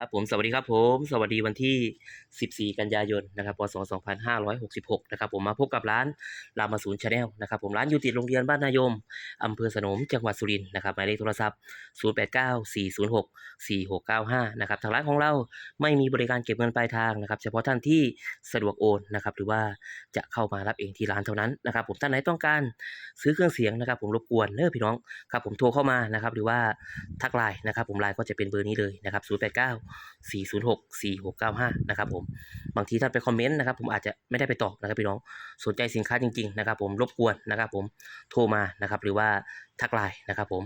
ครับผมสวัสดีครับผมสวัสดีวันที่ 14 กันยายนนะครับพศ2566 นะครับผมมาพบกับร้านรามาศูนย์ชาแนลนะครับผมร้านอยู่ติดโรงเรียนบ้านนายมอำเภอสนมจังหวัดสุรินทร์นะครับหมายเลขโทรศัพท์ 0894064695 นะครับทางร้านของเราไม่มีบริการเก็บเงินปลายทางนะครับเฉพาะท่านที่สะดวกโอนนะครับหรือว่าจะเข้ามารับเองที่ร้านเท่านั้นนะครับผมท่านไหนต้องการซื้อเครื่องเสียงนะครับผมรบกวนเนอพี่น้องครับผมโทรเข้ามานะครับหรือว่าทักไลน์นะครับผมไลน์ก็จะเป็นเบอร์นี้เลยนะครับ089 406 4695 นะครับผม บางทีท่านไปคอมเมนต์นะครับผมอาจจะไม่ได้ไปตอบนะครับพี่น้อง สนใจสินค้าจริง ๆ นะครับ ผมรบกวนนะครับผมโทรมานะครับหรือว่าทักไลน์นะครับผม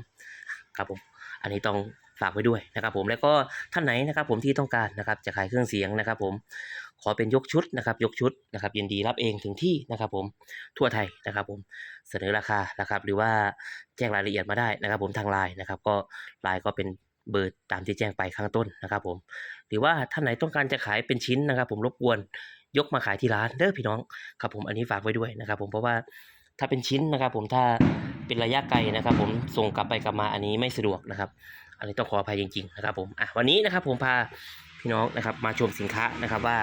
ครับผม อันนี้ต้องฝากไว้ด้วยนะครับผมแล้วก็ท่านไหนนะครับผมที่ต้องการนะครับจะขายเครื่องเสียงนะครับผมขอเป็นยกชุดนะครับยกชุดนะครับยินดีรับเองถึงที่นะครับผมทั่วไทยนะครับผมเสนอราคานะครับหรือว่าแจ้งรายละเอียดมาได้นะครับผมทางไลน์นะครับก็ไลน์ก็เป็น เบอร์ตามที่แจ้งไปข้างต้นนะครับผมหรือว่าท่านไหนต้องการจะขายเป็นชิ้นนะครับ ผมรบกวนยกมาขายที่ร้านเด้อพี่น้องครับผมอันนี้ฝากไว้ด้วยนะครับ ผมเพราะว่าถ้าเป็นชิ้นนะครับ ผมถ้าเป็นระยะไกลนะครับ ผมส่งกลับไปกลับมาอันนี้ไม่สะดวกนะครับ อันนี้ต้องขออภัยจริง ๆ นะครับ ผมอะวันนี้นะครับ ผมพาพี่น้องนะครับมาชมสินค้านะครับว่า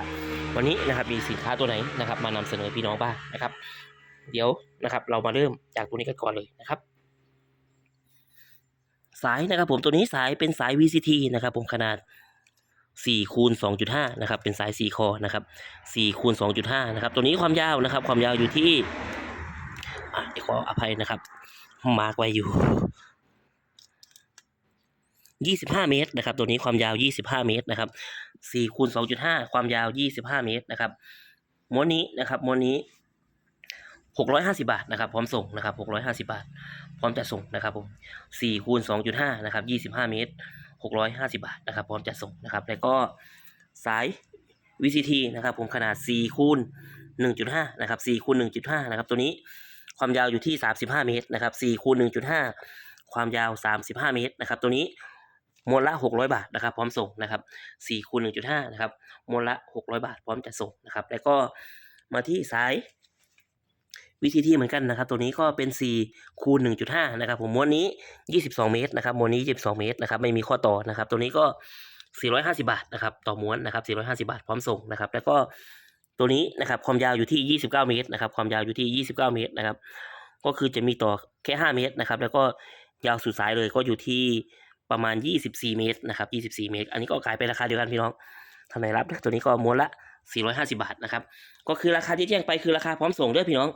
วันนี้นะครับมีสินค้าตัวไหนนะครับ มานำเสนอพี่น้องบ้างนะครับ เดี๋ยวนะครับ เรามาเริ่มจากตัวนี้กันก่อนเลยนะครับ สายนะครับผมตัวนี้สายเป็นสาย VCT นะครับผมขนาด4คูณ2.5นะครับเป็นสาย 4 คอนะครับ4คูณ2.5นะครับตัวนี้ความยาวนะครับ ความยาวอยู่ที่อะขออภัยนะครับ มาร์กไว้อยู่ 25 เมตรนะครับ ตัวนี้ความยาว 25 เมตรนะครับ4คูณ2.5 ความยาว 25 เมตรนะครับม้วนนี้นะครับม้วนนี้ 650 บาทนะครับพร้อมส่งนะครับ650 บาท พร้อมจะส่งนะครับผม4คูณ2.5นะครับ25 เมตร 650 บาทนะครับพร้อมจะส่งนะครับแล้วก็สาย VCT นะครับผมขนาด 4 คูณ 1.5 นะครับ 4 คูณ 1.5 นะครับ ตัวนี้ความยาวอยู่ที่ 35 เมตร นะครับ 4 คูณ 1.5 ความยาว 35 เมตร นะครับ ตัวนี้มวลละ 600 บาท นะครับ พร้อมส่ง นะครับ 4 คูณ 1.5 นะครับมวลละ 600 บาท พร้อมจะส่ง นะครับ แล้วก็มาที่สาย VCT เหมือนกันนะครับ ตัวนี้ก็เป็น 4 คูณ 1.5 นะครับ ผมม้วนนี้ 22 เมตรนะครับม้วนนี้ 22 เมตรนะครับ ไม่มีข้อต่อนะครับ ตัวนี้ก็ 450 บาทนะครับ ต่อม้วนนะครับ 450 บาทพร้อมส่งนะครับ แล้วก็ตัวนี้นะครับความยาวอยู่ที่ 29 เมตรนะครับ ความยาวอยู่ที่ 29 เมตรนะครับ ก็คือจะมีต่อแค่ 5 เมตรนะครับ แล้วก็ยาวสุดสายเลยก็อยู่ที่ประมาณ 24 เมตรนะครับ 24 เมตร อันนี้ก็ขายไปราคาเดียวกันพี่น้องท่านไหนรับตัวนี้ก็ม้วนละ 450 บาทนะครับ ก็คือราคาที่แจ้งไปคือราคาพร้อมส่งด้อพี่น้อง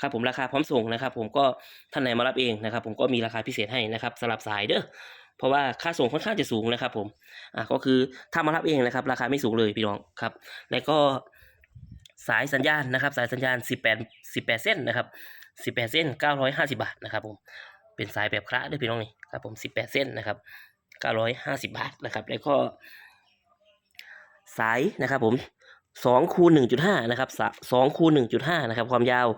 ครับผมราคาพร้อมส่งนะครับ ผมก็ท่านไหนมารับเองนะครับ ผมก็มีราคาพิเศษให้นะครับสลับสายเด้อเพราะว่าค่าส่งค่อนข้างจะสูงนะครับ ผมอะก็คือถ้ามารับเองนะครับ ราคาไม่สูงเลยพี่น้องครับ แล้วก็สายสัญญาณนะครับ สายสัญญาณ 18 18 เส้นนะครับ 18 เส้น 950 บาทนะครับ ผมเป็นสายแบบคระเด้อพี่น้องนี่ครับ ผม 18 เส้นนะครับ 950 บาทนะครับ แล้วก็ สายนะครับ ผม2คูณ1.5นะครับ2คูณ1.5นะครับ ความยาว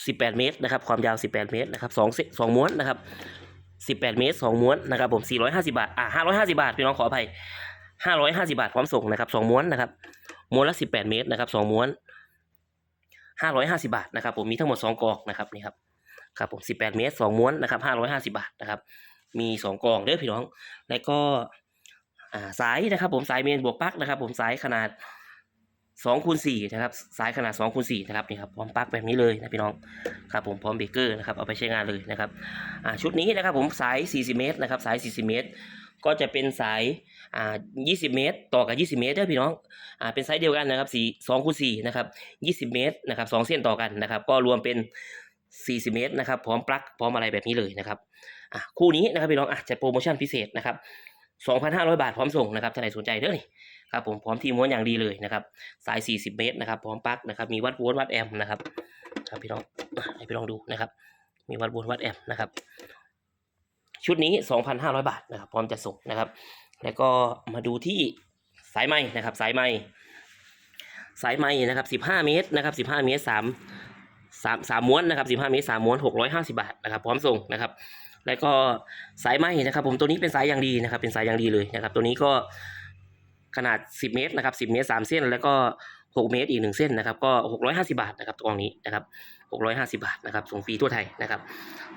18 เมตรนะครับ ความยาว 18 เมตรนะครับ2เซ2ม้วนนะครับ18 เมตร 2 ม้วนนะครับผม 450 บาท อ่า550 บาท พี่น้องขออภัย 550 บาทพร้อมส่งนะครับ 2 ม้วนนะครับ ม้วนละ 18 เมตรนะครับ 2 ม้วน 550 บาทนะครับผมมีทั้งหมด 2 กองนะครับนี่ครับ ครับผม 18 เมตร 2 ม้วนนะครับ 550 บาทนะครับ มี 2 กองเด้อพี่น้อง แล้วก็อ่าสายนะครับผมสายเมนบวกปลั๊กนะครับผมสายขนาด สองคูณสี่นะครับสายขนาดสองคูณสี่นะครับนี่ครับพร้อมปลั๊กแบบนี้เลยนะพี่น้องครับผมพร้อมเบรกเกอร์นะครับเอาไปใช้งานเลยนะครับอ่าชุดนี้นะครับผมสาย 40 เมตรนะครับสาย 40 เมตร ก็จะเป็นสายอ่า20 เมตร ต่อกับ 20 เมตรด้วยพี่น้องอ่าเป็นไซส์เดียวกันนะครับ4 2คูณ4นะครับ20 เมตรนะครับ2เส้นต่อกันนะครับก็รวมเป็น 40 เมตรนะครับพร้อมปลั๊กพร้อมอะไรแบบนี้เลยนะครับอะคู่นี้นะครับพี่น้องอะจะโปรโมชั่นพิเศษนะครับ2,500 บาทพร้อมส่งนะครับถ้าใครสนใจเด้อนี่ ครับผมพร้อมที่ม้วนอย่างดีเลยนะครับ สาย 40 เมตรนะครับ พร้อมปลั๊กนะครับ มีวัดโวลต์วัดแอมป์นะครับ ครับพี่น้องให้พี่ลองดูนะครับ มีวัดโวลต์วัดแอมป์นะครับ ชุดนี้ 2,500 บาทนะครับ พร้อมจะส่งนะครับ แล้วก็มาดูที่สายไม้นะครับ สายไม้สายไม้นะครับ 15 เมตรนะครับ 15 เมตร3 3 3ม้วนนะครับ15เมตร3ม้วน650บาทนะครับพร้อมส่งนะครับ แล้วก็สายไม้นะครับ ผมตัวนี้เป็นสายอย่างดีนะครับ เป็นสายอย่างดีเลยนะครับ ตัวนี้ก็ ขนาด 10 เมตรนะครับ10 เมตร 3 เส้น แล้วก็ 6 เมตรอีกหนึ่งเส้นนะครับ ก็ 650 บาทนะครับกล่องนี้นะครับ650 บาทนะครับส่งฟรีทั่วไทยนะครับ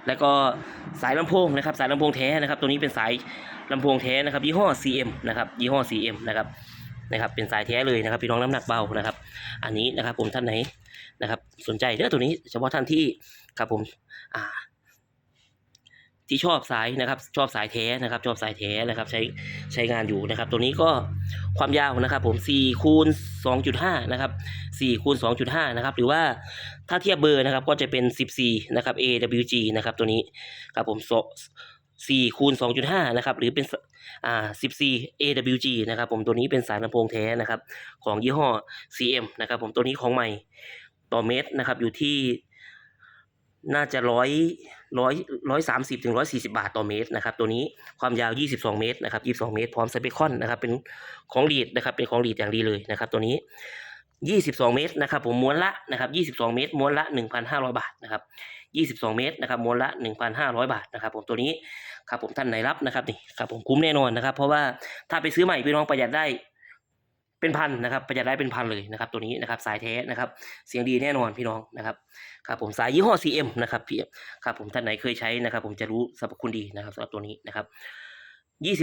แล้วก็สายลำโพงนะครับ สายลำโพงแท้นะครับ ตัวนี้เป็นสายลำโพงแท้นะครับ ยี่ห้อ CM นะครับ ยี่ห้อ CM นะครับนะครับ เป็นสายแท้เลยนะครับพี่น้องน้ำหนักเบานะครับ อันนี้นะครับผมท่านไหนนะครับ สนใจเด้อตัวนี้เฉพาะท่านที่ครับผมอ่า ที่ชอบสายนะครับ ชอบสายแท้นะครับ ชอบสายแท้นะครับ ใช้ใช้งานอยู่นะครับ ตัวนี้ก็ความยาวนะครับ ผม4คูณ2.5นะครับ4คูณ2.5นะครับ หรือว่าถ้าเทียบเบอร์นะครับ ก็จะเป็น 14นะครับ AWG นะครับ ตัวนี้ครับผม4คูณ2.5นะครับหรือเป็นอ่า14 AWG นะครับผมตัวนี้เป็นสายลำโพงแท้นะครับ ของยี่ห้อ CM นะครับผมตัวนี้ของใหม่ต่อเมตรนะครับอยู่ที่ น่าจะร้อยร้อยร้อยสามสิบถึงร้อยสี่สิบาทต่อเมตรนะครับ ตัวนี้ความยาวยี่สิบสองเมตรนะครับยี่สิบสองเมตรพร้อมสเปคอนนะครับ เป็นของลีดนะครับ เป็นของลีดอย่างดีเลยนะครับ ตัวนี้ยี่สิบสองเมตรนะครับ ผมม้วนละนะครับยี่สิบสองเมตรม้วนละหนึ่งพันห้าร้อยบาทนะครับยี่สิบสองเมตรนะครับม้วนละหนึ่งพันห้าร้อยบาทนะครับ ผมตัวนี้ครับผมท่านไหนรับนะครับนี่ครับผมคุ้มแน่นอนนะครับ เพราะว่าถ้าไปซื้อใหม่พี่น้องประหยัดได้ เป็นพันนะครับประหยัดได้เป็นพันเลยนะครับตัวนี้นะครับสายแท้นะครับ เสียงดีแน่นอนพี่น้องนะครับครับผมสายยี่ห้อ CM นะครับพี่ครับผมท่านไหนเคยใช้นะครับ ผมจะรู้สรรพคุณดีนะครับสำหรับตัวนี้นะครับ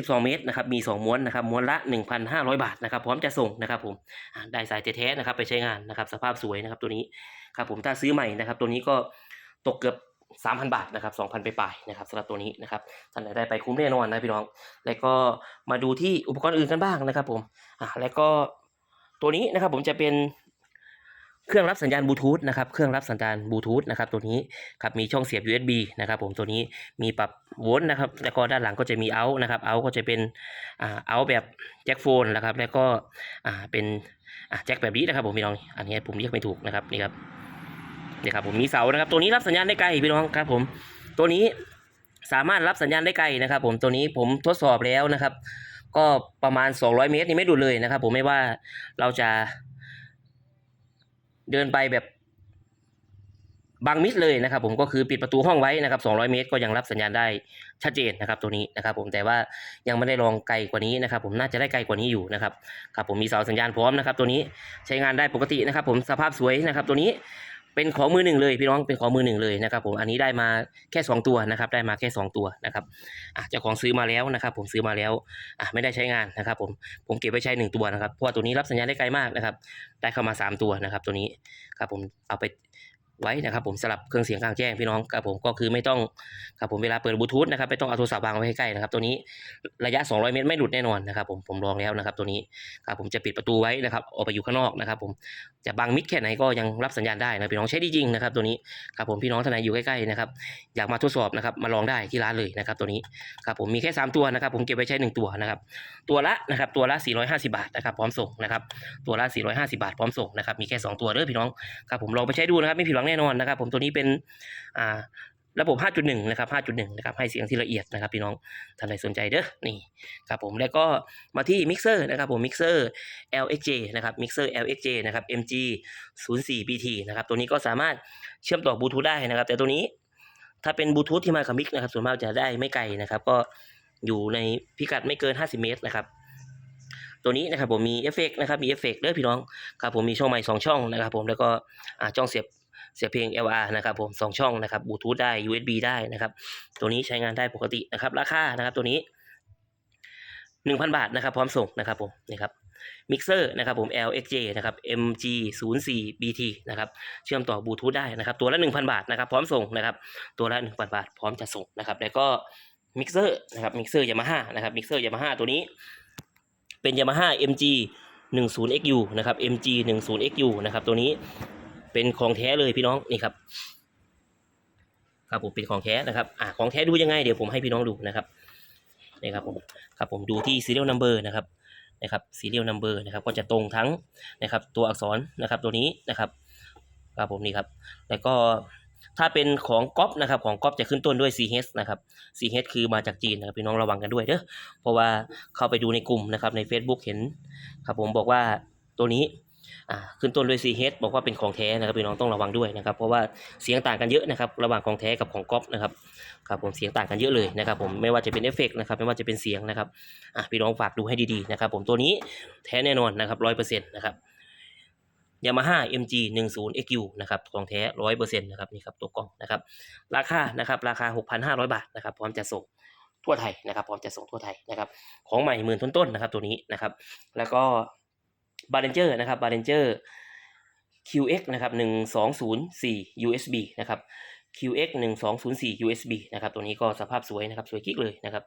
22 เมตรนะครับ มี 2 ม้วนนะครับ ม้วนละ 1,500 บาทนะครับ พร้อมจะส่งนะครับผม ได้สายแท้ๆนะครับ ไปใช้งานนะครับ สภาพสวยนะครับตัวนี้ ครับผม ถ้าซื้อใหม่นะครับ ตัวนี้ก็ตกเกือบ 3,000 บาทนะครับ2,000 ไปปลายนะครับสำหรับตัวนี้นะครับท่านไหนได้ไปคุ้มแน่นอนนะพี่น้อง แล้วก็มาดูที่อุปกรณ์อื่นกันบ้างนะครับผมอ่าแล้วก็ตัวนี้นะครับผมจะเป็นเครื่องรับสัญญาณบลูทูธนะครับ เครื่องรับสัญญาณบลูทูธนะครับตัวนี้ครับมีช่องเสียบ USB นะครับผมตัวนี้มีปรับโวลต์นะครับ แล้วก็ด้านหลังก็จะมีเอาท์นะครับเอาท์ก็จะเป็นอ่าเอาท์แบบแจ็คโฟนนะครับ แล้วก็อ่าเป็นอ่าแจ็คแบบนี้นะครับผมพี่น้อง อันนี้ผมเรียกไม่ถูกนะครับนี่ครับ นี่ครับผมมีเสานะครับ ตัวนี้รับสัญญาณได้ไกลพี่น้องครับ ผม ตัวนี้สามารถรับสัญญาณได้ไกลนะครับ ผมตัวนี้ผมทดสอบแล้วนะครับ ก็ประมาณ 200 เมตรนี่ไม่ดุดเลยนะครับ ผมไม่ว่าเราจะ เดินไปแบบบังมิดเลยนะครับ ผมก็คือปิดประตูห้องไว้นะครับ 200 เมตร ก็ยังรับสัญญาณได้ชัดเจนนะครับ ตัวนี้นะครับ ผมแต่ว่ายังไม่ได้ลองไกลกว่านี้นะครับ ผมน่าจะได้ไกลกว่านี้อยู่นะครับครับผมมีเสาสัญญาณพร้อมนะครับ ตัวนี้ใช้งานได้ปกตินะครับ ผมสภาพสวยนะครับ ตัวนี้ เป็นของมือหนึ่งเลยพี่น้องเป็นของมือหนึ่งเลยนะครับผมอันนี้ได้มาแค่ 2 ตัวนะครับได้มาแค่ 2 ตัวนะครับอะเจ้าของซื้อมาแล้วนะครับ ผมซื้อมาแล้วอะไม่ได้ใช้งานนะครับ ผมผมเก็บไว้ใช้หนึ่งตัวนะครับเพราะว่าตัวนี้รับสัญญาณได้ไกลมากนะครับ ได้เข้ามาสามตัวนะครับ ตัวนี้ครับผมเอาไป ไว้นะครับผมสลับเครื่องเสียงกลางแจ้งพี่น้องครับผมก็คือไม่ต้องครับผมเวลาเปิดบลูทูธนะครับไม่ต้องเอาโทรศัพท์วางไว้ใกล้ๆนะครับตัวนี้ระยะ 200 เมตรไม่หลุดแน่นอนนะครับผมผมลองแล้วนะครับตัวนี้ครับผมจะปิดประตูไว้นะครับออกไปอยู่ข้างนอกนะครับผมจะบังมิดแค่ไหนก็ยังรับสัญญาณได้นะพี่น้องใช้ได้จริงนะครับตัวนี้ครับผมพี่น้องท่านไหนอยู่ใกล้ๆนะครับอยากมาทดสอบนะครับมาลองได้ที่ร้านเลยนะครับตัวนี้ครับผมมีแค่ 3 ตัวนะครับผมเก็บไว้ใช้ 1 ตัวนะครับตัวละนะครับตัวละ 450 บาทนะครับพร้อมส่งนะครับตัวละ 450 บาทพร้อมส่งนะครับมีแค่ 2 ตัวเด้อพี่น้องครับผมลองไปใช้ดูนะครับไม่ผิดหวังแน่นอนนะครับ ผมตัวนี้เป็นอ่าระบบ 5.1 นะครับ 5.1 นะครับ ให้เสียงที่ละเอียดนะครับ พี่น้อง ท่านใดสนใจเด้อ นี่ครับผม แล้วก็มาที่มิกเซอร์นะครับผม มิกเซอร์ LXJ นะครับ มิกเซอร์ LXJ นะครับ MG 04 BT นะครับ ตัวนี้ก็สามารถเชื่อมต่อบลูทูธได้นะครับ แต่ตัวนี้ถ้าเป็นบลูทูธที่มากับมิกนะครับ ส่วนมากจะได้ไม่ไกลนะครับ ก็อยู่ในพิกัดไม่เกิน 50 เมตรนะครับ ตัวนี้นะครับผมมีเอฟเฟกต์นะครับ มีเอฟเฟกต์เด้อพี่น้อง ครับผมมีช่องใหม่สองช่องนะครับผม แล้วก็อ่าช่องเสียบ เสียบเพลง LR นะครับผมสองช่องนะครับบลูทูธได้ USB ได้นะครับ ตัวนี้ใช้งานได้ปกตินะครับ ราคานะครับตัวนี้ 1,000 บาทนะครับ พร้อมส่งนะครับผมนี่ครับมิกเซอร์นะครับผม LXJ นะครับ MG 0 4 BT นะครับเชื่อมต่อบลูทูธได้นะครับ ตัวละ 1,000 บาทนะครับ พร้อมส่งนะครับ ตัวละ 1,000 บาท พร้อมจะส่งนะครับ แล้วก็มิกเซอร์นะครับมิกเซอร์ยามาฮ่านะครับมิกเซอร์ยามาฮ่าตัวนี้ เป็น Yamaha MG 10 XU นะครับ MG 10 XU นะครับตัวนี้ เป็นของแท้เลยพี่น้องนี่ครับ ครับผมเป็นของแท้นะครับอ่าของแท้ดูยังไงเดี๋ยวผมให้พี่น้องดูนะครับนี่ครับผมครับผมดูที่ serial number นะครับนะครับ serial number นะครับก็จะตรงทั้งนะครับตัวอักษรนะครับตัวนี้นะครับครับผมนี่ครับแล้วก็ถ้าเป็นของก๊อปนะครับของก๊อปจะขึ้นต้นด้วย CH นะครับ CH คือมาจากจีนนะครับพี่น้องระวังกันด้วยเด้อเพราะว่าเข้าไปดูในกลุ่มนะครับใน Facebook เห็นครับผมบอกว่าตัวนี้ ขึ้นต้นด้วย CH บอกว่าเป็นของแท้นะครับพี่น้องต้องระวังด้วยนะครับ เพราะว่าเสียงต่างกันเยอะนะครับ ระหว่างของแท้กับของก๊อปนะครับครับผมเสียงต่างกันเยอะเลยนะครับ ผมไม่ว่าจะเป็นเอฟเฟกต์นะครับไม่ว่าจะเป็นเสียงนะครับอะพี่น้องฝากดูให้ดีๆนะครับ ผมตัวนี้แท้แน่นอนนะครับร้อยเปอร์เซ็นต์นะครับ Yamaha MG 10 XU นะครับของแท้ร้อยเปอร์เซ็นต์นะครับนี่ครับตัวกล้องนะครับ ราคานะครับราคา 6,500 บาทนะครับพร้อมจะส่งทั่วไทยนะครับพร้อมจะส่งทั่วไทยนะครับ ของใหม่หมื่นต้นๆนะครับตัวนี้นะครับ แล้วก็ บาร์เรนเจอร์นะครับบาร์เรนเจอร์ QX นะครับ1204 USB นะครับ QX 1204 USB นะครับ ตัวนี้ก็สภาพสวยนะครับ สวยกิ๊กเลยนะครับ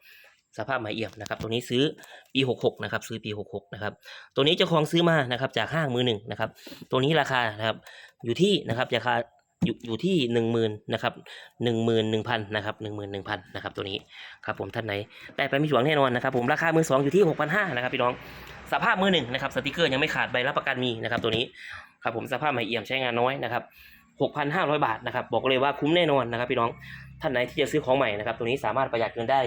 สภาพใหม่เอี่ยมนะครับ ตัวนี้ซื้อปี 66 นะครับ ซื้อปี 66 นะครับ ตัวนี้เจ้าของซื้อมานะครับ จากห้างมือหนึ่งนะครับ ตัวนี้ราคานะครับ อยู่ที่นะครับ ราคาอยู่อยู่ที่หนึ่งหมื่นนะครับหนึ่งหมื่นหนึ่งพันนะครับหนึ่งหมื่นหนึ่งพันนะครับตัวนี้ครับผมท่านไหนได้ไปไม่หวงแน่นอนนะครับผมราคามือสองอยู่ที่หกพันห้านะครับพี่น้อง สภาพมือหนึ่งนะครับสติกเกอร์ยังไม่ขาดใบรับประกันมีนะครับตัวนี้ครับผมสภาพใหม่เอี่ยมใช้งานน้อยนะครับหกพันห้าร้อยบาทนะครับบอกเลยว่าคุ้มแน่นอนนะครับ พี่น้องท่านไหนที่จะซื้อของใหม่นะครับตัวนี้สามารถประหยัดเงินได้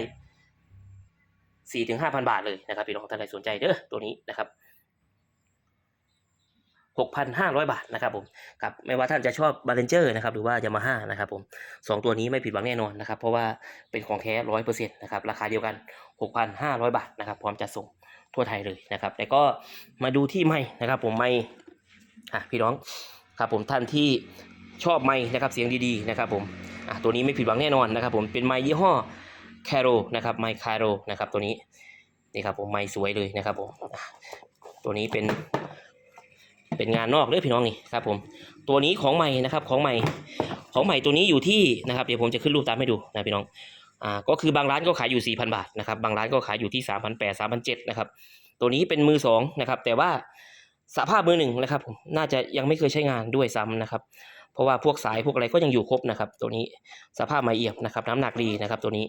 สี่ถึงห้าพันบาทเลยนะครับพี่น้องท่านใดสนใจเด้อตัวนี้นะครับ6,500บาทนะครับผมครับไม่ว่าท่านจะชอบบาเลนเจอร์นะครับหรือว่ายามาฮ่านะครับผมสองตัวนี้ไม่ผิดหวังแน่นอนนะครับ เพราะว่าเป็นของแท้ร้อยเปอร์เซ็นต์นะครับราคาเดียวกัน6,500บาทนะครับพร้อมจะส่ง ทั่วไทยเลยนะครับ แต่ก็มาดูที่ไม่นะครับผมไม่อะพี่น้องครับผมท่านที่ชอบไม้นะครับเสียงดีๆนะครับผมอะตัวนี้ไม่ผิดหวังแน่นอนนะครับผมเป็นไม้ยี่ห้อแคโรนะครับไม้คาโรนะครับตัวนี้นี่ครับผมไม้สวยเลยนะครับผมตัวนี้เป็นเป็นงานนอกเด้อพี่น้องนี่ครับผมตัวนี้ของใหม่นะครับของใหม่ของใหม่ตัวนี้อยู่ที่นะครับเดี๋ยวผมจะขึ้นรูปตามให้ดูนะพี่น้อง อ่าก็คือบางร้านก็ขายอยู่ 4,000 บาทนะครับบางร้านก็ขายอยู่ที่ 3,800 3,700นะครับตัวนี้เป็นมือสองนะครับแต่ว่าสภาพมือหนึ่งนะครับผมน่าจะยังไม่เคยใช้งานด้วยซ้ำนะครับ เพราะว่าพวกสายพวกอะไรก็ยังอยู่ครบนะครับ ตัวนี้สภาพใหม่เอียมนะครับ น้ำหนักดีนะครับ ตัวนี้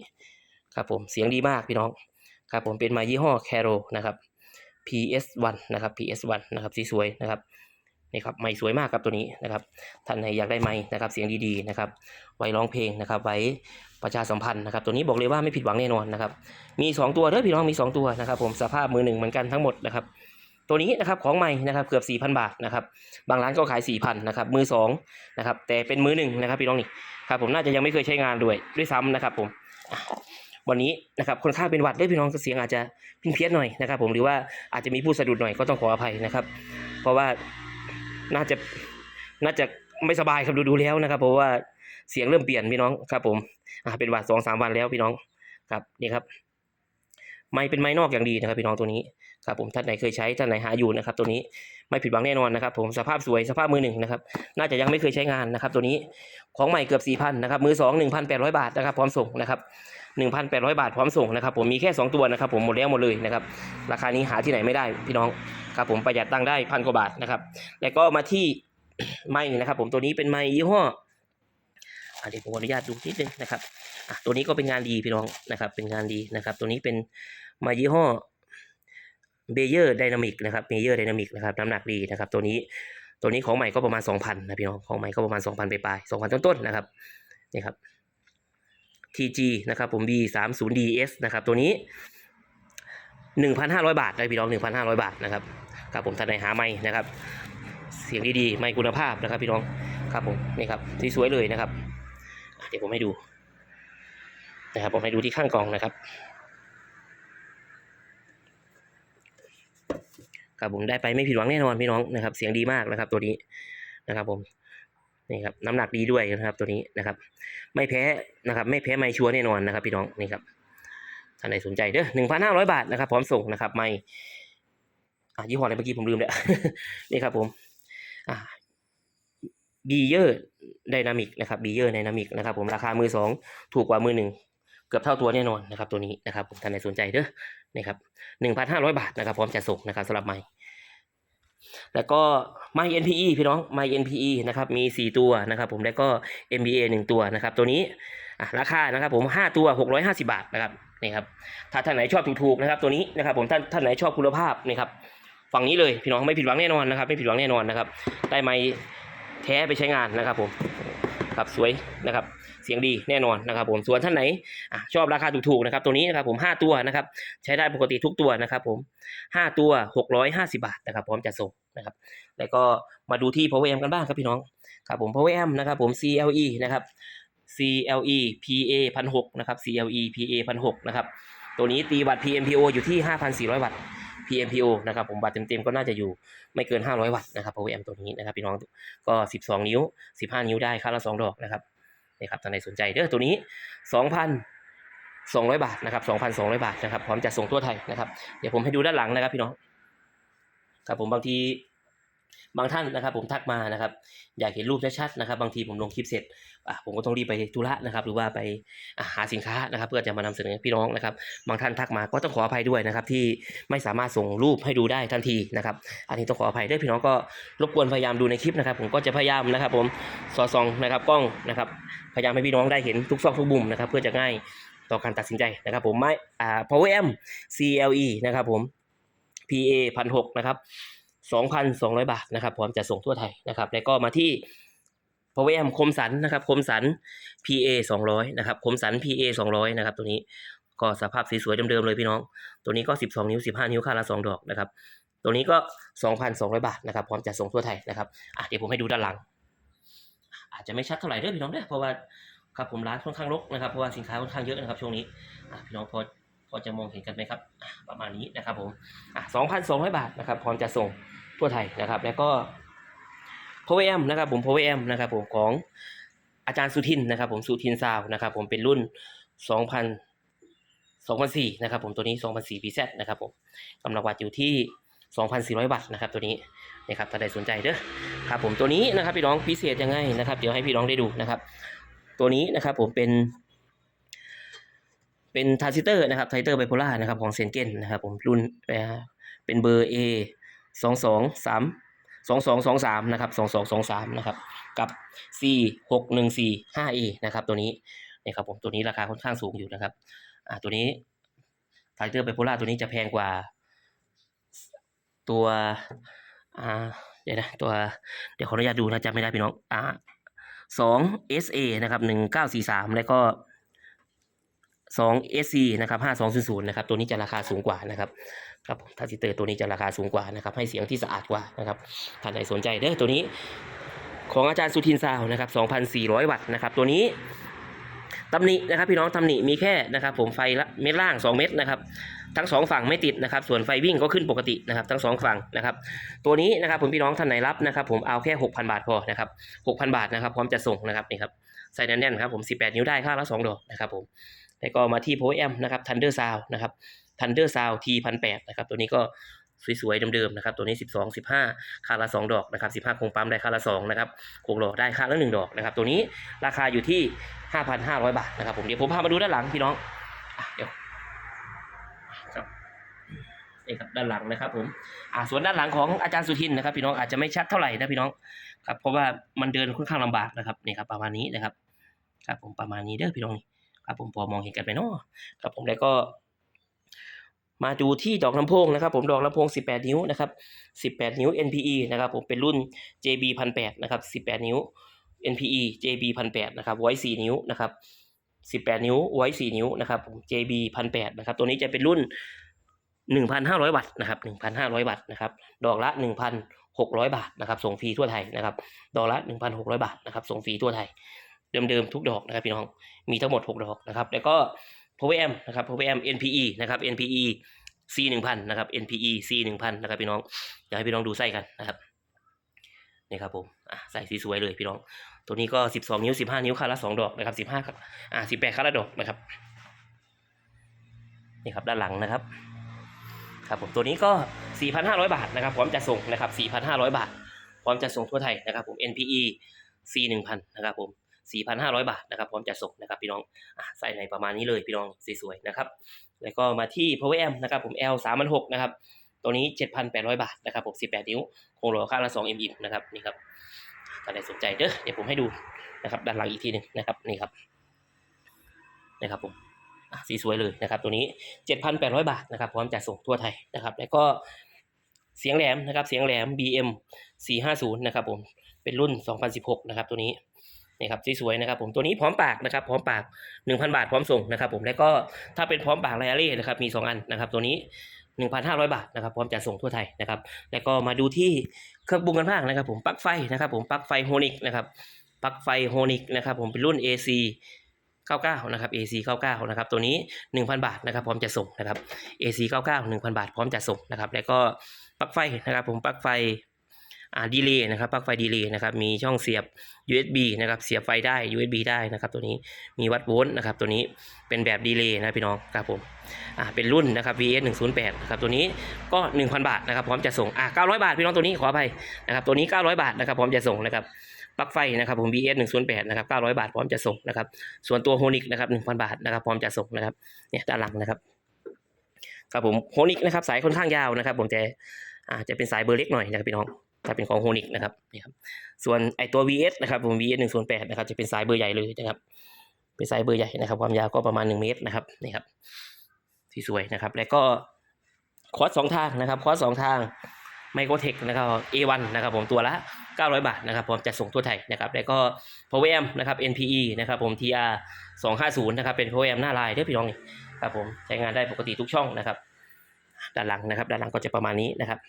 ครับผมเสียงดีมากพี่น้องครับผมเป็นไม้ยี่ห้อแคโรนะครับ PS1 นะครับ PS1 นะครับสีสวยนะครับ นี่ครับไม้สวยมากครับตัวนี้นะครับท่านไหนอยากได้ไม้นะครับเสียงดีๆนะครับไว้ร้องเพลงนะครับไว้ประชาสัมพันธ์นะครับตัวนี้บอกเลยว่าไม่ผิดหวังแน่นอนนะครับมี 2 ตัวเด้อพี่น้องมี 2 ตัวนะครับผมสภาพมือหนึ่งเหมือนกันทั้งหมดนะครับตัวนี้นะครับของใหม่นะครับเกือบ 4,000 บาทนะครับบางร้านก็ขาย 4,000นะครับมือสองนะครับแต่เป็นมือหนึ่งนะครับพี่น้องนี่ครับผมน่าจะยังไม่เคยใช้งานด้วยด้วยซ้ำนะครับผมวันนี้นะครับคนข้างเป็นหวัดด้อพี่น้องเสียงอาจจะพินเพี้ยนหน่อยนะครับผมหรือว่าอาจจะมีผู้สะดุดหน่อยก็ต้องขออภัยนะครับ เพราะว่า น่าจะน่าจะไม่สบายครับดูดูแล้วนะครับเพราะว่าเสียงเริ่มเปลี่ยนพี่น้องครับผมอ่าเป็นหวัดสองสามวันแล้วพี่น้องครับนี่ครับ ไม้เป็นไม้นอกอย่างดีนะครับ พี่น้องตัวนี้ครับผมท่านไหนเคยใช้ท่านไหนหาอยู่นะครับ ตัวนี้ไม่ผิดหวังแน่นอนนะครับ ผมสภาพสวยสภาพมือหนึ่งนะครับน่าจะยังไม่เคยใช้งานนะครับ ตัวนี้ของใหม่เกือบสี่พันนะครับมือสองหนึ่งพันแปดร้อยบาทนะครับพร้อมส่งนะครับ หนึ่งพันแปดร้อยบาทพร้อมส่งนะครับผมมีแค่สองตัวนะครับผมหมดแล้วหมดเลยนะครับราคานี้หาที่ไหนไม่ได้พี่น้องครับผมประหยัดตังค์ได้พันกว่าบาทนะครับแล้วก็มาที่ไม้นะครับผมตัวนี้เป็นไม้ยี่ห้ออะเดี๋ยวผมขออนุญาตดูนิดนึงนะครับตัวนี้ก็เป็นงานดีพี่น้องนะครับเป็นงานดีนะครับ ตัวนี้เป็นไม้ยี่ห้อเบเยอร์ไดนามิกนะครับเบเยอร์ไดนามิกนะครับน้ำหนักดีนะครับ ตัวนี้ตัวนี้ของใหม่ก็ประมาณ 2,000นะพี่น้องของใหม่ก็ประมาณ 2,000ไปปลายๆ2,000 ต้นๆนะครับนี่ครับ TG นะครับผม B 3 0 DS นะครับตัวนี้ 1,500 บาทนะพี่น้อง 1,500 บาทนะครับครับผมท่านไหนหาไม่นะครับ เสียงดีๆ ไม่คุณภาพนะครับพี่น้องครับผมนี่ครับสวยๆเลยนะครับ เดี๋ยวผมให้ดูนะครับผมให้ดูที่ข้างกล่องนะครับครับผมได้ไปไม่ผิดหวังแน่นอนพี่น้องนะครับ เสียงดีมากนะครับ ตัวนี้นะครับผม นี่ครับน้ำหนักดีด้วยนะครับตัวนี้นะครับ ไม่แพ้นะครับ ไม่แพ้ไม่ชัวร์แน่นอนนะครับ พี่น้องนี่ครับท่านใดสนใจเด้อหนึ่งพันห้าร้อยบาทนะครับ พร้อมส่งนะครับไม่อะยี่ห้ออะไรเมื่อกี้ผมลืมแล้วนี่ครับผมอ่าบีเยอร์ไดนามิกนะครับบีเยอร์ไดนามิกนะครับ ผมราคามือสองถูกกว่ามือหนึ่งเกือบเท่าตัวแน่นอนนะครับ ตัวนี้นะครับผมท่านใดสนใจเด้อนะครับหนึ่งพันห้าร้อยบาทนะครับ พร้อมจะส่งนะครับสำหรับไม้ แล้วก็ไม้ NPE พี่น้องไม้ NPE นะครับมีสี่ตัวนะครับผมแล้วก็ MBA หนึ่งตัวนะครับตัวนี้ราคานะครับผมห้าตัวหกร้อยห้าสิบาทนะครับนี่ครับถ้าท่านไหนชอบถูกๆนะครับตัวนี้นะครับผมท่านท่านไหนชอบคุณภาพนี่ครับฝั่งนี้เลยพี่น้องไม่ผิดหวังแน่นอนนะครับไม่ผิดหวังแน่นอนนะครับได้ไม้แท้ไปใช้งานนะครับผมครับสวยนะครับ เสียงดีแน่นอนนะครับผมส่วนท่านไหนอชอบราคาถูกๆนะครับตัวนี้นะครับผมห้าตัวนะครับใช้ได้ปกติทุกตัวนะครับผมห้าตัวหกร้อยห้าสิบาทนะครับพร้อมจะส่งนะครับแล้วก็มาดูที่ power amp กันบ้างครับพี่น้องครับผม power amp นะครับผม CLE นะครับ CLE PA พันหกนะครับ CLE PA พันหกนะครับตัวนี้ตีวัตต์ PMPO อยู่ที่ 5,400 วัตต์ PMPO นะครับผมวัตต์เต็มๆก็น่าจะอยู่ไม่เกิน 500 วัตต์นะครับ power amp ตัวนี้นะครับพี่น้องก็ 12 นิ้ว 15 นิ้วได้ค่าละ 2 ดอกนะครับ นะครับท่านใดสนใจเด้อตัวนี้ 2,200 บาทนะครับ2,200 บาทนะครับพร้อมจัดส่งทั่วไทยนะครับเดี๋ยวผมให้ดูด้านหลังนะครับพี่น้องครับผมบางทีบางท่านนะครับ ผมทักมานะครับ อยากเห็นรูปชัดๆนะครับ บางทีผมลงคลิปเสร็จ ผมก็ต้องรีบไปธุระนะครับ หรือว่าไปหาสินค้านะครับ เพื่อจะมานำเสนอพี่น้องนะครับ บางท่านทักมาก็ต้องขออภัยด้วยนะครับ ที่ไม่สามารถส่งรูปให้ดูได้ทันทีนะครับ อันนี้ต้องขออภัยด้วยพี่น้องก็รบกวนพยายามดูในคลิปนะครับ ผมก็จะพยายามนะครับ ผมสอดส่องนะครับกล้องนะครับ พยายามให้พี่น้องได้เห็นทุกซอกทุกมุมนะครับ เพื่อจะง่ายต่อการตัดสินใจนะครับผมไม่อ่า power m CLE นะครับผม PA พันหกนะครับ2,200บาทนะครับพร้อมจะส่งทั่วไทยนะครับ แล้วก็มาที่ power amp คมสันนะครับคมสัน PA 200นะครับคมสัน PA 200นะครับตัวนี้ก็สภาพสวยๆเดิมๆเลยพี่น้อง ตัวนี้ก็ 12 นิ้ว 15 นิ้วค่าละ 2 ดอกนะครับ ตัวนี้ก็ 2,200 บาทนะครับ พร้อมจะส่งทั่วไทยนะครับอะเดี๋ยวผมให้ดูด้านหลัง อาจจะไม่ชัดเท่าไหร่เด้อพี่น้องเด้อเพราะว่าครับผมร้านค่อนข้างรกนะครับ เพราะว่าสินค้าค่อนข้างเยอะนะครับช่วงนี้อะพี่น้องพอพอจะมองเห็นกันไหมครับ ประมาณนี้นะครับผมอะ2,200 บาทนะครับ พร้อมจะส่งทั่วไทยนะครับ แล้วก็ power amp นะครับผม power amp นะครับผมของอาจารย์สุทินนะครับผมสุทินซาวนะครับผมเป็นรุ่น 2,000 2004นะครับผมตัวนี้ 2004 PZ นะครับผมกำลังวัดอยู่ที่ 2,400วัตต์นะครับตัวนี้นะครับถ้าใดสนใจเด้อครับผมตัวนี้นะครับพี่น้องพิเศษยังไงนะครับ เดี๋ยวให้พี่น้องได้ดูนะครับ ตัวนี้นะครับผมเป็น เป็นทรานซิสเตอร์นะครับทรานซิสเตอร์ไบโพล่านะครับของเซนเกนนะครับผมรุ่นเป็นเบอร์ A สอง สองสองสองสามนะครับสองสองสองสามนะครับ กับ C หกหนึ่งสี่ห้า A นะครับ ตัวนี้นะครับผมตัวนี้ราคาค่อนข้างสูงอยู่นะครับอ่าตัวนี้ไทเตอร์ไบโพล่าตัวนี้จะแพงกว่า ตัวอ่าเดี๋ยวนะตัวเดี๋ยวขออนุญาตดูนะจำไม่ได้พี่น้องอ่าสอง SA นะครับหนึ่งเก้าสี่สามแล้วก็ 2 SC นะครับ5200นะครับตัวนี้จะราคาสูงกว่านะครับครับทาร์ซิเตอร์ตัวนี้จะราคาสูงกว่านะครับให้เสียงที่สะอาดกว่านะครับท่านใดสนใจเด้อตัวนี้ของอาจารย์สุทินซาวนะครับ2,400 วัตต์นะครับตัวนี้ตำหนินะครับพี่น้องตำหนิมีแค่นะครับผมไฟละเม็ดล่าง 2 เม็ดนะครับทั้งสองฝั่งไม่ติดนะครับ ส่วนไฟวิ่งก็ขึ้นปกตินะครับ ทั้งสองฝั่งนะครับ ตัวนี้นะครับผมพี่น้องท่านไหนรับนะครับ ผมเอาแค่ 6,000 บาทพอนะครับ6,000 บาทนะครับพร้อมจะส่งนะครับนี่ครับใส่แน่นๆครับผม 18 นิ้วได้ค่าละ2ดอกนะครับผม แล้วก็มาที่ Power Amp นะครับ Thunder Sound นะครับ Thunder Sound T 1 8 0 0นะครับตัวนี้ก็สวยๆเดิมๆนะครับตัวนี้ 12 15ค่าละ 2 ดอกนะครับ 15โคงปั๊มได้ค่าละ2นะครับคงหลอกได้ค่าละ 1 ดอกนะครับ ตัวนี้ราคาอยู่ที่ 5,500 บาทนะครับผมเดี๋ยวผมพามาดูด้านหลังพี่น้องเดี๋ยวครับนี่ครับด้านหลังนะครับผมอ่าส่วนด้านหลังของอาจารย์สุทินนะครับ พี่น้องอาจจะไม่ชัดเท่าไหร่นะพี่น้องครับเพราะว่ามันเดินค่อนข้างลำบากนะครับนี่ครับประมาณนี้นะครับครับผมประมาณนี้เด้อพี่น้องนี่ ครับผมพอมองเห็นกันไปเนาะครับผมแล้วก็ มาดูที่ดอกลำโพงนะครับ ผมดอกลำโพง 18 นิ้วนะครับ 18 นิ้ว NPE นะครับ ผมเป็นรุ่น JB 1,800นะครับ 18 นิ้ว NPE JB 1,800นะครับไว้4นิ้วนะครับ18 นิ้วไว้4นิ้วนะครับผม JB 1,800นะครับ ตัวนี้จะเป็นรุ่น 1,500 วัตต์นะครับ 1,500 วัตต์นะครับ ดอกละ 1,600 บาทนะครับ ส่งฟรีทั่วไทยนะครับ ดอกละ 1,600 บาทนะครับ ส่งฟรีทั่วไทย เดิมๆทุกดอกนะครับพี่น้องมีทั้งหมด 6 ดอกนะครับแล้วก็ p o v m นะครับ p o v m NPE นะครับ NPE C 1 0 0 0นะครับ NPE C 1 0 0 0นะครับพี่น้องอยากให้พี่น้องดูไส้กันนะครับนี่ครับผมอะใส่สีสวยเลยพี่น้อง ตัวนี้ก็ 12 นิ้ว 15 นิ้วค่าละ 2 ดอกนะครับ15ครับอะ18ค่าละดอกนะครับนี่ครับด้านหลังนะครับครับผมตัวนี้ก็ 4,500 บาทนะครับพร้อมจะส่งนะครับ4,500 บาท พร้อมจะส่งทั่วไทยนะครับผม NPE C 1 0 0 0นะครับผม 4,500 บาทนะครับพร้อมจะส่งนะครับพี่น้องอใส่ในประมาณนี้เลยพี่น้องสวยๆนะครับแล้วก็มาที่ power amp นะครับผม L 3 6 0นะครับตัวนี้ 7,800 บาทนะครับผม18 นิ้วคงหล่อค่าละ2 mm นะครับนี่ครับถ้าใครสนใจเด้อเดี๋ยวผมให้ดูนะครับด้านหลังอีกทีหนึ่งนะครับนี่ครับนะครับผมสีสวยเลยนะครับ ตัวนี้ 7,800 บาทนะครับพร้อมจะส่งทั่วไทยนะครับ แล้วก็เสียงแหลมนะครับเสียงแหลม BM 450นะครับผมเป็นรุ่น 2016 นะครับตัวนี้ นี่ครับสวยๆนะครับผมตัวนี้พร้อมปากนะครับพร้อมปาก 1,000 บาทพร้อมส่งนะครับผมแล้วก็ถ้าเป็นพร้อมปากไลอารี่นะครับมี 2 อันนะครับตัวนี้ 1,500 บาทนะครับพร้อมจะส่งทั่วไทยนะครับแล้วก็มาดูที่เครื่องปรุงกันภาคนะครับผมปลั๊กไฟนะครับผมปลั๊กไฟโฮนิกนะครับปลั๊กไฟโฮนิกนะครับผมเป็นรุ่น AC 99นะครับ AC 99นะครับตัวนี้ 1,000 บาทนะครับพร้อมจะส่งนะครับ AC 99 1,000 บาทพร้อมจะส่งนะครับแล้วก็ปลั๊กไฟนะครับผมปลั๊กไฟ ดีเลย์นะครับปลั๊กไฟดีเลย์นะครับมีช่องเสียบ USB นะครับเสียบไฟได้ USB ได้นะครับตัวนี้มีวัดโวลต์นะครับตัวนี้เป็นแบบดีเลย์นะพี่น้องครับผมอ่าเป็นรุ่นนะครับ VS 108นะครับตัวนี้ก็ 1,000 บาทนะครับพร้อมจะส่งอ่า900 บาทพี่น้องตัวนี้ขออภัยนะครับตัวนี้ 900 บาทนะครับพร้อมจะส่งนะครับปลั๊กไฟนะครับผม VS 108นะครับ900 บาทพร้อมจะส่งนะครับส่วนตัวโฮนิกนะครับ1,000 บาทนะครับพร้อมจะส่งนะครับเนี่ยด้านหลังนะครับครับผมโฮนิกนะครับสายค่อนข้างยาวนะครับผมแต่อ่าจะเป็นสายเบอร์เล็กหน่อยนะครับพี่น้อง ถ้าเป็นของโฮนิกนะครับนี่ครับส่วนไอตัว VS นะครับผม VS 108นะครับจะเป็นสายเบอร์ใหญ่เลยนะครับ เป็นสายเบอร์ใหญ่นะครับ ความยาวก็ประมาณ 1 เมตรนะครับนี่ครับที่สวยนะครับ แล้วก็คอร์สสองทางนะครับคอร์สสองทางไมโครเทคนะครับ A1 นะครับผมตัวละ 900 บาทนะครับผมจะส่งทั่วไทยนะครับ แล้วก็ Power Amp นะครับ NPE นะครับผม TR 250นะครับเป็น Power Amp หน้าลายเด้อพี่น้องนี่ครับผมใช้งานได้ปกติทุกช่องนะครับ ด้านหลังนะครับ ด้านหลังก็จะประมาณนี้นะครับ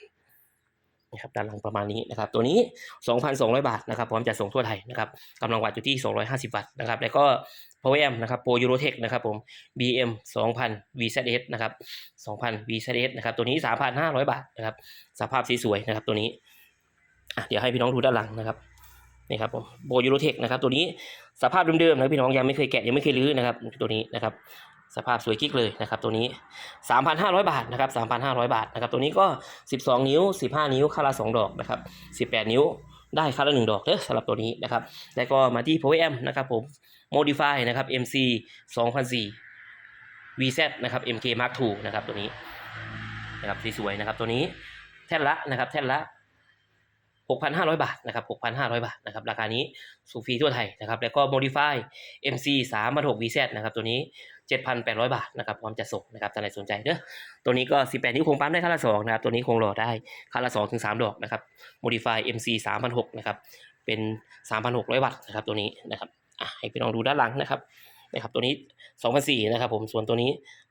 นะครับด้านหลังประมาณนี้นะครับตัวนี้ 2,200 บาทนะครับพร้อมจะส่งทั่วไทยนะครับกำลังวัดอยู่ที่ 250 วัตต์นะครับแล้วก็ Power Amp นะครับ Pro Eurotech นะครับผม BM 2,000 VZS นะครับ2,000 VZS นะครับตัวนี้ 3,500 บาทนะครับสภาพสีสวยนะครับตัวนี้เดี๋ยวให้พี่น้องดูด้านหลังนะครับนี่ครับผม Pro Eurotech นะครับตัวนี้สภาพเดิมๆนะพี่น้องยังไม่เคยแกะยังไม่เคยรื้อนะครับตัวนี้นะครับ สภาพสวยกิ๊กเลยนะครับตัวนี้ 3,500 บาทนะครับ3,500 บาทนะครับตัวนี้ก็ 12 นิ้ว 15 นิ้วค่าละ2ดอกนะครับ18 นิ้วได้ค่าละ1ดอกเด้อสำหรับตัวนี้นะครับแล้วก็มาที่ Power M นะครับผม Modify นะครับ MC 2004 VZ นะครับ MK Mark II นะครับตัวนี้นะครับสวยๆนะครับตัวนี้แท่นละนะครับแท่นละ6,500 บาทนะครับ6,500 บาทนะครับราคานี้สูฟรีทั่วไทยนะครับแล้วก็ Modify MC 3 6 VZ นะครับตัวนี้ 7,800 บาทนะครับพร้อมจะส่งนะครับท่านใดสนใจเด้อตัวนี้ก็ 18 นิ้วคงปั๊มได้ค่าละ2นะครับตัวนี้คงหล่อได้ค่าละ2ถึง3ดอกนะครับ Modify MC 3,600นะครับเป็น 3,600 วัตต์นะครับตัวนี้นะครับอะให้พี่น้องดูด้านหลังนะครับนะครับตัวนี้2,004นะครับผมส่วนตัวนี้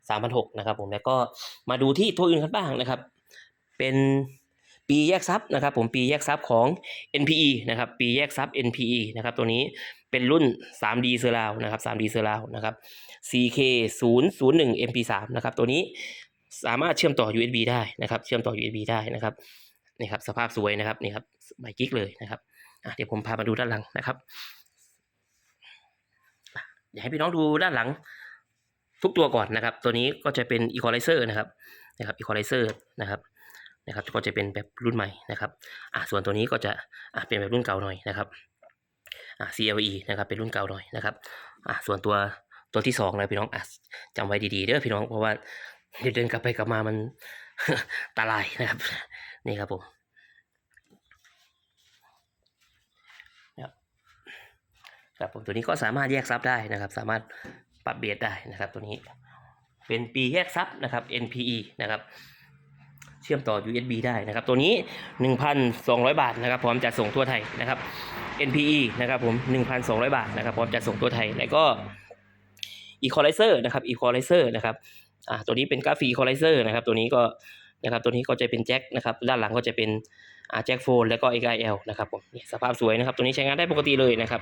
3,006นะครับผมแล้วก็มาดูที่ตัวอื่นกันบ้างนะครับ เป็น ปีแยกซับนะครับ ผมปีแยกซับของ NPE นะครับ ปีแยกซับ NPE นะครับ ตัวนี้เป็นรุ่น 3D เซอร์ราวนะครับ 3D เซอร์ราวนะครับ CK 0 0 1 MP3 นะครับ ตัวนี้สามารถเชื่อมต่อ USB ได้นะครับ เชื่อมต่อ USB ได้นะครับนี่ครับสภาพสวยนะครับนี่ครับใหม่กิ๊กเลยนะครับเดี๋ยวผมพามาดูด้านหลังนะครับอยากให้พี่น้องดูด้านหลังทุกตัวก่อนนะครับ ตัวนี้ก็จะเป็น equalizer นะครับนะครับ equalizer นะครับ นะครับก็จะเป็นแบบรุ่นใหม่นะครับอะส่วนตัวนี้ก็จะอะเป็นแบบรุ่นเก่าหน่อยนะครับอะ CLE นะครับเป็นรุ่นเก่าหน่อยนะครับอะส่วนตัวตัวที่สองเลยพี่น้องอะจำไว้ดีๆเด้อพี่น้องเพราะว่าเดินกลับไปกลับมามันตาลายนะครับนี่ครับผมครับผมตัวนี้ก็สามารถแยกซับได้นะครับ สามารถปรับเบสได้นะครับ ตัวนี้เป็นปีแยกซับนะครับ NPE นะครับ เชื่อมต่อ USB ได้นะครับ ตัวนี้ 1,200 บาทนะครับพร้อมจะส่งทั่วไทยนะครับ NPE นะครับผม 1,200 บาทนะครับพร้อมจะส่งทั่วไทย แล้วก็ Equalizer นะครับ Equalizer นะครับอ่าตัวนี้เป็นกราฟิก Equalizer นะครับ ตัวนี้ก็นะครับตัวนี้ก็จะเป็นแจ็คนะครับด้านหลังก็จะเป็นอ่าแจ็คโฟนแล้วก็ XIL นะครับผมนี่สภาพสวยนะครับ ตัวนี้ใช้งานได้ปกติเลยนะครับ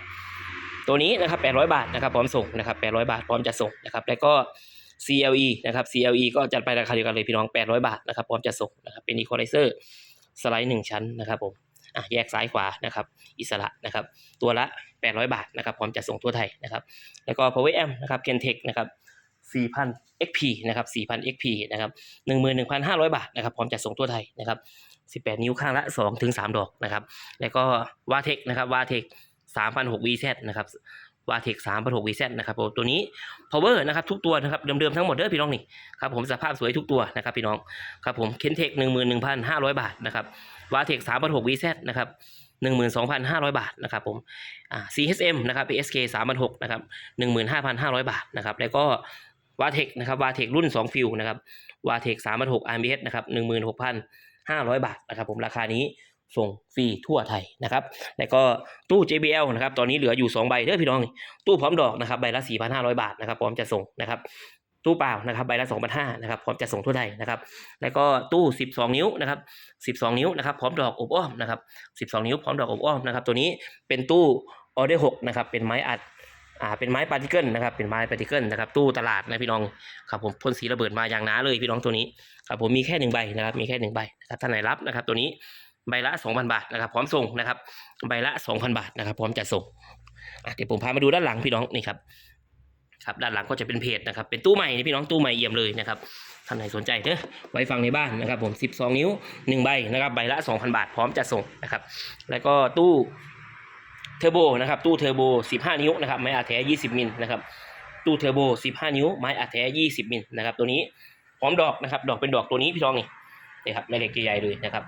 ตัวนี้นะครับ800 บาทนะครับพร้อมส่งนะครับ800 บาทพร้อมจะส่งนะครับ แล้วก็ CLE นะครับ CLE ก็จัดไปราคาเดียวกันเลยพี่น้อง 800 บาทนะครับพร้อมจะส่งนะครับเป็น Equalizer สไลด์ 1 ชั้นนะครับผมอะแยกซ้ายขวานะครับอิสระนะครับตัวละ 800 บาทนะครับพร้อมจะส่งทั่วไทยนะครับแล้วก็ Power Amp นะครับ Kentech นะครับ4,000 XP นะครับ4,000 XP นะครับ11,500 บาทนะครับพร้อมจะส่งทั่วไทยนะครับ18 นิ้วข้างละ2ถึง3ดอกนะครับแล้วก็วาเทคนะครับวาเทค3,006 VZ นะครับ วาเทคสามประถกวีเซนะครับตัวนี้พาวเวอร์นะครับทุกตัวนะครับเดิมๆทั้งหมดเด้อพี่น้องนี่ครับผมสภาพสวยทุกตัวนะครับพี่น้องครับผมเคนเทคหนึ่งหมื่นหนึ่งพันห้าร้อยบาทนะครับวาเทคสามประถกวีเซนะครับหนึ่งหมื่นสองพันห้าร้อยบาทนะครับผมอ่า CSM นะครับ PSK สามพันหกนะครับหนึ่งหมื่นห้าพันห้าร้อยบาทนะครับแล้วก็วาเทคนะครับวาเทครุ่นสองฟิวนะครับวาเทคสามพันหก RMS นะครับหนึ่งหมื่นหกพันห้าร้อยบาทนะครับผมราคานี้ ส่งฟรีทั่วไทยนะครับ แล้วก็ตู้ JBL นะครับ ตอนนี้เหลืออยู่ 2 ใบเด้อพี่น้อง ตู้พร้อมดอกนะครับ ใบละ 4,500 บาทนะครับ พร้อมจะส่งนะครับ ตู้เปล่านะครับ ใบละ 2,500นะครับ พร้อมจะส่งทั่วไทยนะครับ แล้วก็ตู้ 12 นิ้วนะครับ 12 นิ้วนะครับ พร้อมดอกอบอ้อมนะครับ 12 นิ้วพร้อมดอกอบอ้อมนะครับ ตัวนี้เป็นตู้ออเดอร์6นะครับ เป็นไม้อัดอ่าเป็นไม้ปาร์ติเกิลนะครับเป็นไม้ปาร์ติเกิลนะครับตู้ตลาดนะพี่น้องครับผมพ่นสีระเบิดมาอย่างหนาเลยพี่น้องตัวนี้ครับผมมีแค่หนึ่งใบนะครับมีแค่หนึ่งใบนะครับท่านไหนรับนะครับตัวนี้ ใบละ 2,000 บาทนะครับ พร้อมส่งนะครับ ใบละ 2,000 บาทนะครับ พร้อมจัดส่งเดี๋ยวผมพามาดูด้านหลังพี่น้องนี่ครับครับด้านหลังก็จะเป็นเพจนะครับ เป็นตู้ใหม่นี่พี่น้องตู้ใหม่เอี่ยมเลยนะครับท่านไหนสนใจเด้อไว้ฟังในบ้านนะครับ ผม 12 นิ้ว 1 ใบนะครับ ใบละ 2,000 บาท พร้อมจัดส่งนะครับ แล้วก็ตู้เทอร์โบนะครับตู้เทอร์โบ 15 นิ้วนะครับไม้อัดแท้ 20 มิลนะครับตู้เทอร์โบ 15 นิ้วไม้อัดแท้ 20 มิลนะครับตัวนี้พร้อมดอกนะครับ ดอกเป็นดอกตัวนี้พี่น้องนี่นี่ครับแม่เหล็กใหญ่เลยนะครับ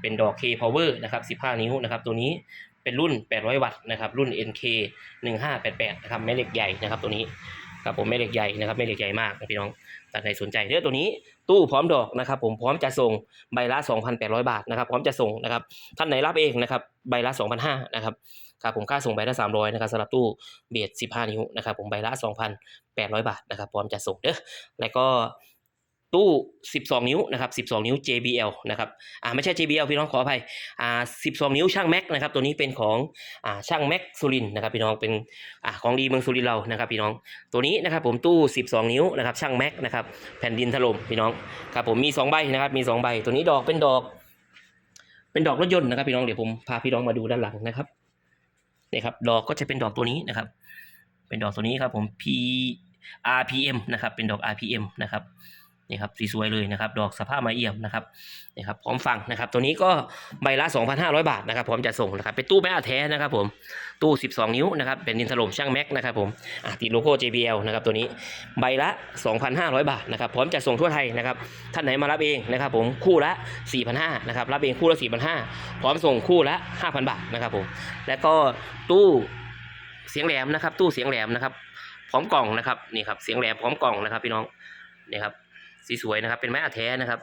เป็นดอก K Power นะครับ 15 นิ้วนะครับ ตัวนี้เป็นรุ่น 800 วัตต์นะครับ รุ่น NK 1588นะครับ แม่เหล็กใหญ่นะครับ ตัวนี้ครับผมแม่เหล็กใหญ่นะครับแม่เหล็กใหญ่มากพี่น้องท่านใดสนใจเรื่องตัวนี้ตู้พร้อมดอกนะครับ ผมพร้อมจะส่งใบละ 2,800 บาทนะครับ พร้อมจะส่งนะครับ ท่านไหนรับเองนะครับ ใบละ 2,500นะครับครับผมค่าส่งใบละ 300นะครับสำหรับตู้เบียด15 นิ้วนะครับ ผมใบละ 2,800 บาทนะครับ พร้อมจะส่งเด้อแล้วก็ ตู้ 12 นิ้วนะครับ 12 นิ้ว JBL นะครับ อ่าไม่ใช่ JBL พี่น้องขออภัย อ่า 12 นิ้วช่างแม็กนะครับ ตัวนี้เป็นของ อ่าช่างแม็กสุรินนะครับพี่น้อง เป็น อ่าของดีเมืองสุรินทร์เรานะครับพี่น้อง ตัวนี้นะครับผมตู้ 12 นิ้วนะครับช่างแม็กนะครับแผ่นดินถล่มพี่น้อง ครับผมมี 2 ใบนะครับ มี 2 ใบ ตัวนี้ดอกเป็นดอก เป็นดอกรถยนต์นะครับพี่น้อง เดี๋ยวผมพาพี่น้องมาดูด้านหลังนะครับนี่ครับ ดอกก็จะเป็นดอกตัวนี้นะครับ เป็นดอกตัวนี้ครับผม P RPM นะครับ เป็นดอก RPM นะครับ นี่ครับสีสวยเลยนะครับ ดอกสภาพไม้เอี่ยมนะครับนี่ครับพร้อมฟังนะครับ ตัวนี้ก็ใบละ 2,500 บาทนะครับพร้อมจะส่งนะครับเป็นตู้แม่อาแท้นะครับผมตู้ 12 นิ้วนะครับเป็นดินถล่มช่างแม็กนะครับผมติดโลโก้ JBL นะครับตัวนี้ใบละ 2,500 บาทนะครับพร้อมจะส่งทั่วไทยนะครับท่านไหนมารับเองนะครับผมคู่ละ 4,500นะครับรับเองคู่ละ 4,500 พร้อมส่งคู่ละ 5,000 บาทนะครับผมแล้วก็ตู้เสียงแหลมนะครับ ตู้เสียงแหลมนะครับพร้อมกล่องนะครับนี่ครับเสียงแหลมพร้อมกล่องนะครับพี่น้องนี่ครับ สีสวยนะครับเป็นไม้อาแท้นะครับ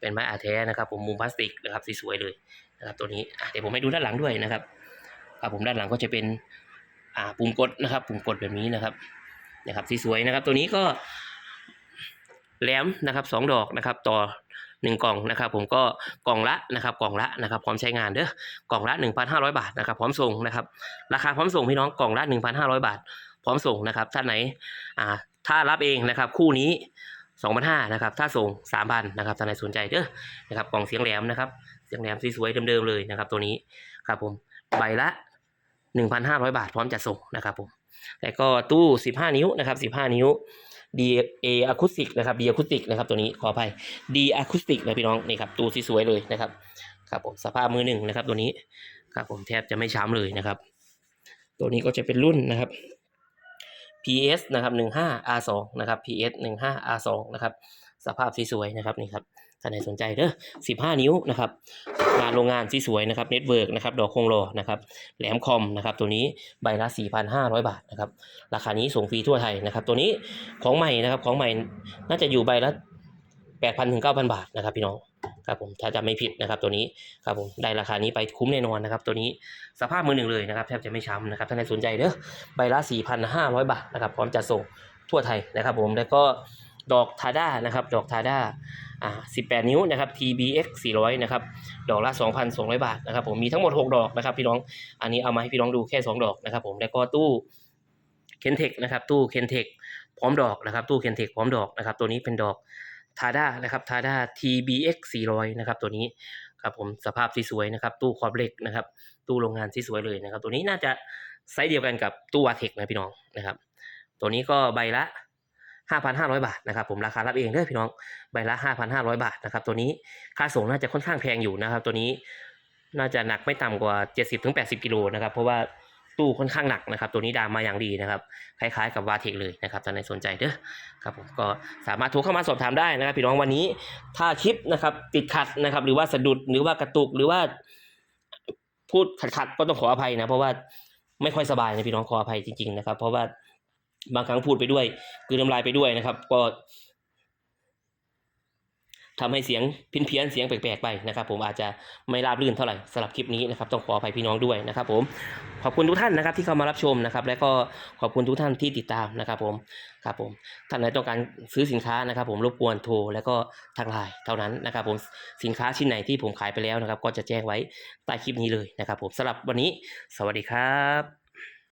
เป็นไม้อาแท้นะครับ ผมมุมพลาสติกนะครับสีสวยเลยนะครับตัวนี้เดี๋ยวผมให้ดูด้านหลังด้วยนะครับครับผมด้านหลังก็จะเป็นอ่าปุ่มกดนะครับ ปุ่มกดแบบนี้นะครับนะครับสีสวยนะครับ ตัวนี้ก็แหลมนะครับสองดอกนะครับต่อหนึ่งกล่องนะครับผมก็กล่องละนะครับกล่องละนะครับพร้อมใช้งานเด้อกล่องละ 1,500 บาทนะครับพร้อมส่งนะครับราคาพร้อมส่งพี่น้องกล่องละ 1,500 บาท พร้อมส่งนะครับท่านไหนอ่าถ้ารับเองนะครับคู่นี้ 2,500นะครับถ้าส่ง3,000นะครับท่านไหนสนใจเด้อนะครับกล่องเสียงแหลมนะครับ เสียงแหลมสวยๆเดิมๆเลยนะครับ ตัวนี้ครับผมใบละ 1,500 บาทพร้อมจะส่งนะครับผมแล้วก็ตู้ 15 นิ้วนะครับ15 นิ้ว D A Acoustic นะครับ D Acoustic นะครับตัวนี้ขออภัย D Acoustic นะพี่น้องนี่ครับตู้สวยๆเลยนะครับครับผมสภาพมือหนึ่งนะครับตัวนี้ครับผมแทบจะไม่ช้ำเลยนะครับ ตัวนี้ก็จะเป็นรุ่นนะครับ PS นะครับ 15 R2 นะครับ PS 15 R2 นะครับ สภาพสวยๆนะครับนี่ครับท่านใดสนใจเด้อ15 นิ้วนะครับ งานโรงงานสวยๆนะครับเน็ตเวิร์กนะครับ ดอกคงโลนะครับ แหลมคอมนะครับ ตัวนี้ใบละ 4,500 บาทนะครับ ราคานี้ส่งฟรีทั่วไทยนะครับ ตัวนี้ของใหม่นะครับ ของใหม่น่าจะอยู่ใบละ 8,000ถึง9,000 บาทนะครับพี่น้อง ครับผมถ้าจำไม่ผิดนะครับตัวนี้ครับผมได้ราคานี้ไปคุ้มแน่นอนนะครับตัวนี้สภาพมือหนึ่งเลยนะครับแทบจะไม่ช้ำนะครับท่านใดสนใจเด้อใบละ 4,500 บาทนะครับพร้อมจะส่งทั่วไทยนะครับผมแล้วก็ดอกทาด้านะครับดอกทาด้าอ่า18 นิ้วนะครับ TBX 400นะครับดอกละ 2,200 บาทนะครับผมมีทั้งหมด 6 ดอกนะครับพี่น้องอันนี้เอามาให้พี่น้องดูแค่ 2 ดอกนะครับผมแล้วก็ตู้เคนเทคนะครับตู้เคนเทคพร้อมดอกนะครับตู้เคนเทคพร้อมดอกนะครับตัวนี้เป็นดอก ทาด้านะครับทาด้า TBX 400นะครับตัวนี้ครับผมสภาพสวยๆนะครับ ตู้คอบเหล็กนะครับ ตู้โรงงานสวยๆเลยนะครับ ตัวนี้น่าจะไซส์เดียวกันกับตู้วาเทคนะพี่น้องนะครับ ตัวนี้ก็ใบละ 5,500 บาทนะครับ ผมราคารับเองเด้อพี่น้องใบละ 5,500 บาทนะครับ ตัวนี้ค่าส่งน่าจะค่อนข้างแพงอยู่นะครับ ตัวนี้น่าจะหนักไม่ต่ำกว่า 70-80กิโลนะครับ เพราะว่า ตู้ค่อนข้างหนักนะครับ ตัวนี้ดามมาอย่างดีนะครับ คล้ายๆกับวาเทคเลยนะครับท่านใดสนใจเด้อครับผมก็สามารถโทรเข้ามาสอบถามได้นะครับพี่น้องวันนี้ถ้าคลิปนะครับติดขัดนะครับ หรือว่าสะดุดหรือว่ากระตุกหรือว่าพูดขัดๆก็ต้องขออภัยนะ เพราะว่าไม่ค่อยสบายนะพี่น้องขออภัยจริงๆนะครับ เพราะว่าบางครั้งพูดไปด้วยกลืนน้ำลายไปด้วยนะครับ ก็ ทำให้เสียงพินเพี้ยนเสียงแปลกๆไปนะครับผมอาจจะไม่ราบรื่นเท่าไหร่สำหรับคลิปนี้นะครับต้องขออภัยพี่น้องด้วยนะครับผมขอบคุณทุกท่านนะครับที่เข้ามารับชมนะครับและก็ขอบคุณทุกท่านที่ติดตามนะครับผมครับผมท่านไหนต้องการซื้อสินค้านะครับผมรบกวนโทรแล้วก็ทางไลน์เท่านั้นนะครับผมสินค้าชิ้นไหนที่ผมขายไปแล้วนะครับก็จะแจ้งไว้ใต้คลิปนี้เลยนะครับผมสำหรับวันนี้ สวัสดีครับ